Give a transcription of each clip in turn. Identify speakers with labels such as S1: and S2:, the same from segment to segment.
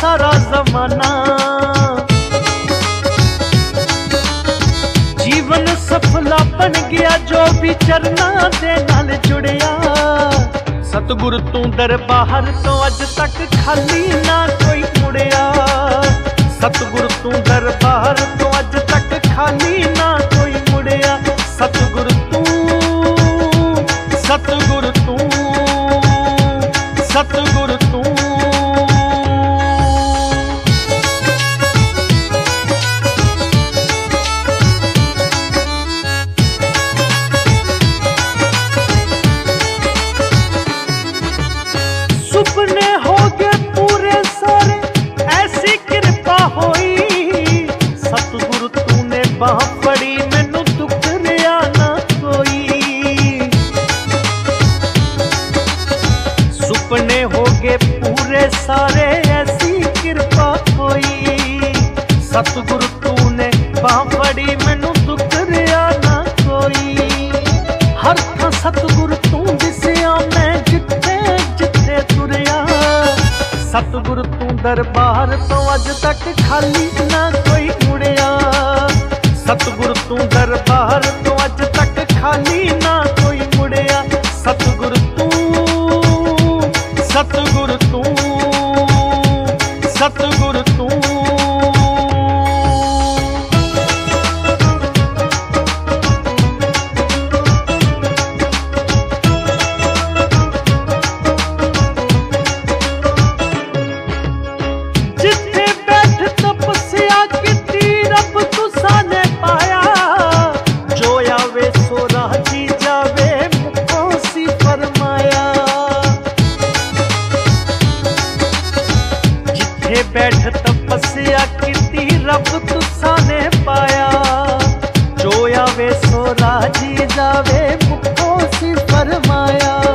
S1: ਸਾਰਾ ਜ਼ਮਾਨਾ ਜੀਵਨ ਸਫਲਾ ਬਣ ਗਿਆ ਜੋ ਵੀ ਚਰਨਾਂ ਦੇ ਨਾਲ ਜੁੜਿਆ ਸਤਿਗੁਰ ਤੂੰ ਦਰਬਾਰ ਤੋਂ ਅੱਜ ਤੱਕ ਖਾਲੀ ਨਾ ਕੋਈ ਮੁੜਿਆ ਸੁਪਨੇ ਪੂਰੇ ਸਾਰੇ, ਐਸੀ ਕਿਰਪਾ ਹੋਈ। ਸਤਿਗੁਰੂ ਤੂੰ ਨੇ ਬਾਹ ਫੜੀ ਮੈਨੂੰ ਦੁੱਖ ਨਾ ਕੋਈ। ਹਰ ਥਾਂ ਸਤਿਗੁਰ, ਤੂੰ ਦਿਸਿਆ, ਮੈਂ ਜਿੱਥੇ ਜਿੱਥੇ ਤੁਰਿਆ। ਸਤਿਗੁਰ, ਤੂੰ ਦਰਬਾਰ ਤੋਂ ਅੱਜ ਤੱਕ ਖਾਲੀ ਨਾ ਕੋਈ ਮੁੜਿਆ। ਸਤਿਗੁਰ, ਤੂੰ ਦਰਬਾਰ ਤੋਂ ਅੱਜ ਤੱਕ ਖਾਲੀ ਤਪੱਸਿਆ ਕੀਤੀ ਰੱਬ ਤੁਸਾਂ ਨੇ ਪਾਇਆ। ਜੋ ਆਵੇ ਸੋ ਰਾਜੀ ਜਾਵੇ ਮੁਖੋਂ ਸੀ ਫਰਮਾਇਆ।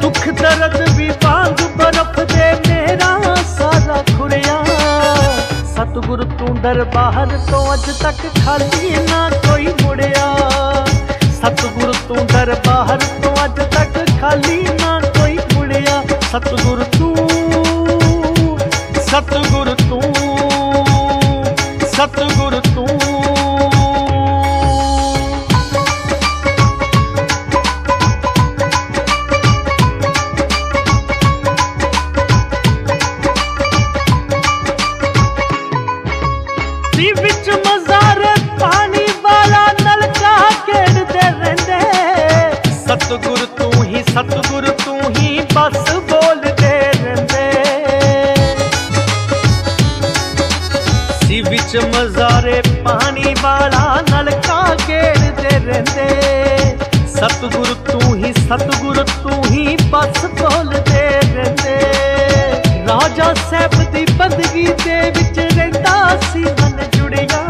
S1: ਦੁੱਖ ਦਰਦ ਵੀ ਵਾਂਗ ਬਰਫ ਦੇ ਮੇਰਾ ਸਾਰਾ ਖੁਰਿਆ। ਸਤਿਗੁਰ ਤੂੰ ਦਰਬਾਰ ਤੋਂ ਅੱਜ ਤੱਕ ਖਾਲੀ ਨਾ ਕੋਈ ਮੁੜਿਆ। ਸਤਿਗੁਰ ਤੂੰ ਦਰਬਾਰ ਤੋਂ ਅੱਜ ਤੱਕ ਖਾਲੀ ਨਾ ਕੋਈ ਮੁੜਿਆ। ਸਤਿਗੁਰ ਤੂੰ, ਸਤਿਗੁਰ ਪਾਣੀ ਵਾਲਾ ਨਲਕਾ ਖੇਡਦੇ ਰਹਿੰਦੇ। ਸਤਿਗੁਰ ਤੂੰ ਹੀ, ਸਤਿਗੁਰ ਤੂੰ ਹੀ ਬਸ ਬੋਲਦੇ ਰਹਿੰਦੇ। ਰਾਜਾ ਸਾਹਿਬ ਦੀ ਬੰਦਗੀ ਦੇ ਵਿੱਚ ਰਹਿੰਦਾ ਸੀ ਮਨ ਜੁੜਿਆ।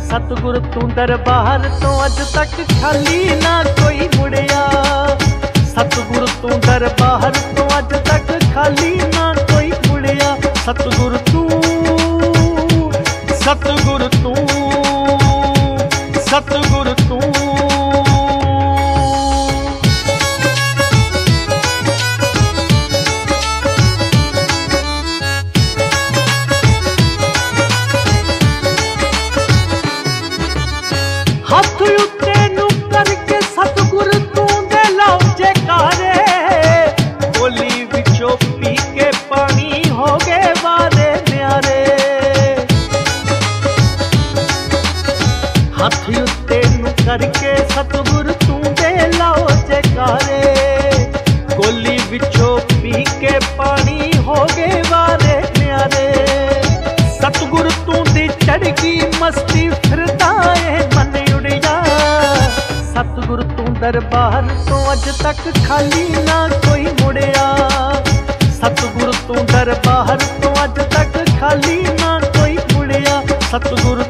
S1: ਸਤਿਗੁਰ ਤੂੰ ਦਰਬਾਰ ਤੋਂ ਅੱਜ ਤੱਕ ਖਾਲੀ ਨਾ ਕੋਈ ਮੁੜਿਆ। ਸਤਿਗੁਰ ਤੂੰ ਦਰਬਾਰ ਤੋਂ ਅੱਜ ਤੱਕ ਖਾਲੀ ਨਾ ਕੋਈ ਮੁੜਿਆ। ਸਤਿਗੁਰ ਸਤਿਗੁਰ ਤੂੰ ਦੇ ਲਾਉ ਜੈਕਾਰੇ। ਗੋਲੀ ਵਿੱਚੋਂ ਪੀ ਕੇ ਪਾਣੀ ਹੋ ਗਏ ਵਾਰੇ ਨਿਆਰੇ ਸਤਿਗੁਰ ਤੂੰ ਦੀ ਚੜ੍ਹਗੀ ਮਸਤੀ ਫਿਰਦਾ ਏ ਮਨ ਉੜਿਆ ਸਤਿਗੁਰ ਤੂੰ ਦਰਬਾਰ ਤੋਂ ਅੱਜ ਤੱਕ ਖਾਲੀ ਨਾ ਕੋਈ ਮੁੜਿਆ। ਸਤਿਗੁਰ ਤੂੰ ਦਰਬਾਰ ਤੋਂ ਅੱਜ ਤੱਕ ਖਾਲੀ ਨਾ ਕੋਈ ਮੁੜਿਆ। ਸਤਿਗੁਰ ਸਤਿਗੁਰ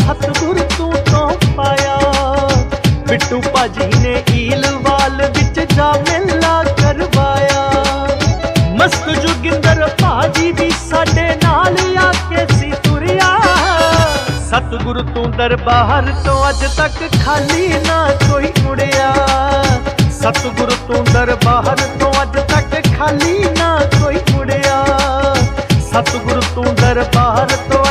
S1: ਸਤਿਗੁਰ ਤੂੰ ਤੋਂ ਪਾਇਆ। ਬਿੱਟੂ ਭਾਜੀ ਨੇ ਈਲਵਾਲ ਵਿੱਚ ਜਾ ਮੇਲਾ ਕਰਵਾਇਆ। ਮਸਤ ਜੋਗਿੰਦਰ ਭਾਜੀ ਵੀ ਸਾਡੇ ਨਾਲ ਆ ਕੇ ਸੀ ਤੁਰਿਆ। ਸਤਿਗੁਰ ਤੂੰ ਦਰਬਾਰ ਤੋਂ ਅੱਜ ਤੱਕ ਖਾਲੀ ਨਾ ਕੋਈ ਮੁੜਿਆ। ਸਤਿਗੁਰ ਤੂੰ ਦਰਬਾਰ ਤੋਂ ਅੱਜ ਤੱਕ ਖਾਲੀ ਨਾ ਕੋਈ ਮੁੜਿਆ। ਸਤਿਗੁਰ ਤੂੰ ਦਰਬਾਰ ਤੋਂ